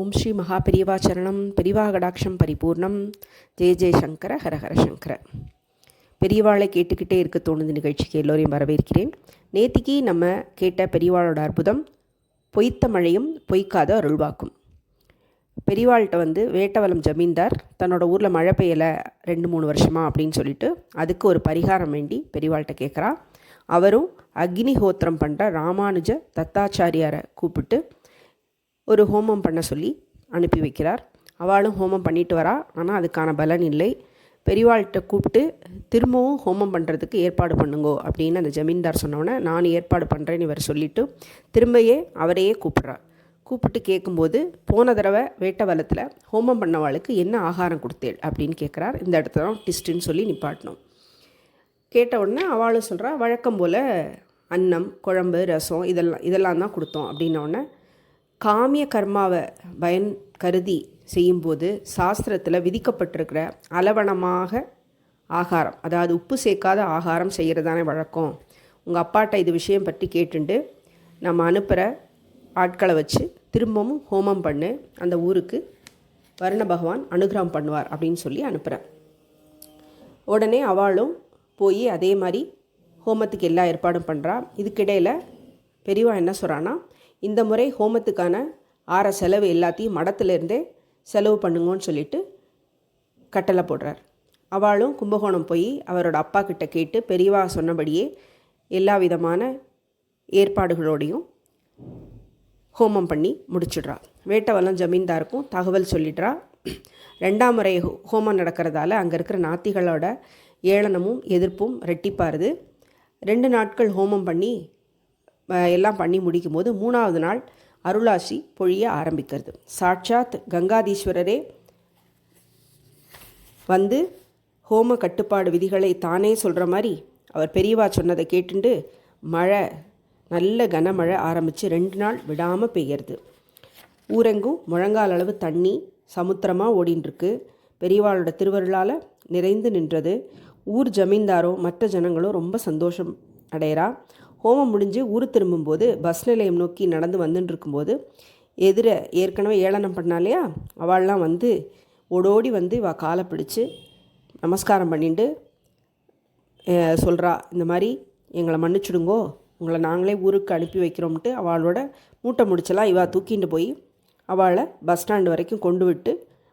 ஓம் ஸ்ரீ மகா பெரியவாச்சரணம் சரணம். பெரியவா கடாட்சம் பரிபூர்ணம். ஜெய ஜெயசங்கர ஹரஹர சங்கர. பெரியவாளை கேட்டுக்கிட்டே இருக்க தோணுது நிகழ்ச்சிக்கு எல்லோரையும் வரவேற்கிறேன். நேத்திக்கு நம்ம கேட்ட பெரியவாளோட அற்புதம் பொய்த்த மழையும் பொய்க்காத அருள்வாக்கும். பெரியவாள்கிட்ட வந்து வேட்டவலம் ஜமீன்தார் தன்னோட ஊரில் மழை பெய்யலை ரெண்டு மூணு வருஷமா அப்படின்னு சொல்லிட்டு அதுக்கு ஒரு பரிகாரம் வேண்டி பெரியவாள்கிட்ட கேட்குறா அவரும் அக்னிஹோத்திரம் பண்ணுற ராமானுஜ தத்தாச்சாரியாரை கூப்பிட்டு ஒரு ஹோமம் பண்ண சொல்லி அனுப்பி வைக்கிறார். அவளும் ஹோமம் பண்ணிட்டு வரா. ஆனால் அதுக்கான பலன் இல்லை. பெரியவாள்கிட்ட கூப்பிட்டு திரும்பவும் ஹோமம் பண்ணுறதுக்கு ஏற்பாடு பண்ணுங்கோ அப்படின்னு அந்த ஜமீன்தார் சொன்னோன்னே நான் ஏற்பாடு பண்ணுறேன்னு இவர் சொல்லிவிட்டு திரும்பியே அவரையே கூப்பிட்றார் கூப்பிட்டு கேட்கும்போது போன தடவை வேட்டவலத்தில் ஹோமம் பண்ணவாளுக்கு என்ன ஆகாரம் கொடுத்தேள்? அப்படின்னு கேட்குறார் இந்த இடத்துல தான் டிஸ்ட்டுன்னு சொல்லி நிப்பாட்டணும். கேட்ட உடனே அவளும் சொல்கிறா வழக்கம் போல் அன்னம் குழம்பு ரசம் இதெல்லாம் இதெல்லாம் தான் கொடுத்தோம் அப்படின்ன காமிய கர்மாவை பயன் கருதி செய்யும்போது சாஸ்திரத்தில் விதிக்கப்பட்டிருக்கிற அளவணமாக ஆகாரம் அதாவது உப்பு சேர்க்காத ஆகாரம் செய்கிறதானே வழக்கம். உங்கள் அப்பாட்ட இது விஷயம் பற்றி கேட்டுண்டு நம்ம அனுப்புகிற ஆட்களை வச்சு திரும்பவும் ஹோமம் பண்ணு அந்த ஊருக்கு வருண பகவான் அனுகிரகம் பண்ணுவார் அப்படின்னு சொல்லி அனுப்புகிறேன் உடனே அவளும் போய் அதே மாதிரி ஹோமத்துக்கு எல்லா ஏற்பாடும் பண்ணுறா இதுக்கிடையில் பெரியவா என்ன சொல்கிறான்னா இந்த முறை ஹோமத்துக்கான ஆற செலவு எல்லாத்தையும் மடத்துலேருந்தே செலவு பண்ணுங்கன்னு சொல்லிட்டு கட்டளை போடுறார். அவளும் கும்பகோணம் போய் அவரோட அப்பா கிட்ட கேட்டு பெரியவா சொன்னபடியே எல்லா விதமான ஏற்பாடுகளோடையும் ஹோமம் பண்ணி முடிச்சிடுறா. வேட்டவலம் ஜமீன்தாருக்கும் தகவல் சொல்லிடுறா. ரெண்டாம் முறை ஹோமம் நடக்கிறதால அங்கே இருக்கிற நாத்திகளோட ஏளனமும் எதிர்ப்பும் ரெட்டிப்பாருது. ரெண்டு நாட்கள் ஹோமம் பண்ணி எல்லாம் பண்ணி முடிக்கும் போது மூணாவது நாள் அருளாசி பொழிய ஆரம்பிக்கிறது. சாட்சாத் கங்காதீஸ்வரரே வந்து ஹோம கட்டுப்பாடு விதிகளை தானே சொல்கிற மாதிரி அவர் பெரியவா சொன்னதை கேட்டுண்டு மழை நல்ல கனமழை ஆரம்பித்து ரெண்டு நாள் விடாமல் பெய்யறது. ஊரெங்கும் முழங்கால் அளவு தண்ணி சமுத்திரமாக ஓடின்ட்டுருக்கு பெரியவாளோட திருவருளால் நிறைந்து நின்றது. ஊர் ஜமீன்தாரோ மற்ற ஜனங்களோ ரொம்ப சந்தோஷம் அடையிறா. ஹோமம் முடிஞ்சு ஊர் திரும்பும்போது பஸ் நிலையம் நோக்கி நடந்து வந்துட்டு இருக்கும்போது எதிர ஏற்கனவே ஏளனம் பண்ணாலையா அவள்லாம் வந்து ஓடோடி வந்து இவ காலை பிடிச்சி நமஸ்காரம் பண்ணிட்டு சொல்கிறா இந்த மாதிரி எங்களை மன்னிச்சுடுங்கோ உங்களை நாங்களே ஊருக்கு அனுப்பி வைக்கிறோம்ட்டு அவளோட மூட்டை முடிச்செல்லாம் இவா தூக்கிட்டு போய் அவளை பஸ் ஸ்டாண்டு வரைக்கும் கொண்டு விட்டு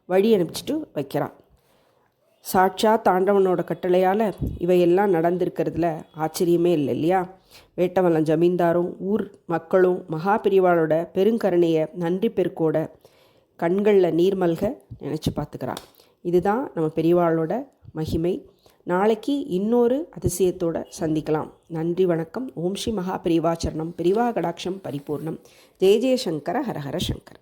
வழி அனுப்பிச்சிட்டு வைக்கிறான் சாட்சா தாண்டவனோட கட்டளையால் இவையெல்லாம் நடந்திருக்கிறதுல ஆச்சரியமே இல்லை இல்லையா? வேட்டவலம் ஜமீன்தாரும் ஊர் மக்களும் மகா பிரிவாளோட பெருங்கருணையை நன்றி பெருக்கோட கண்களில் நீர் மல்க நினச்சி பார்த்துக்கிறா இதுதான் நம்ம பெரியவாளோட மகிமை. நாளைக்கு இன்னொரு அதிசயத்தோடு சந்திக்கலாம். நன்றி வணக்கம். ஓம் ஸ்ரீ மகா பிரிவாச்சரணம் பிரிவா கடாட்சம் பரிபூர்ணம். ஜெய ஜெயசங்கர ஹரஹர சங்கர்.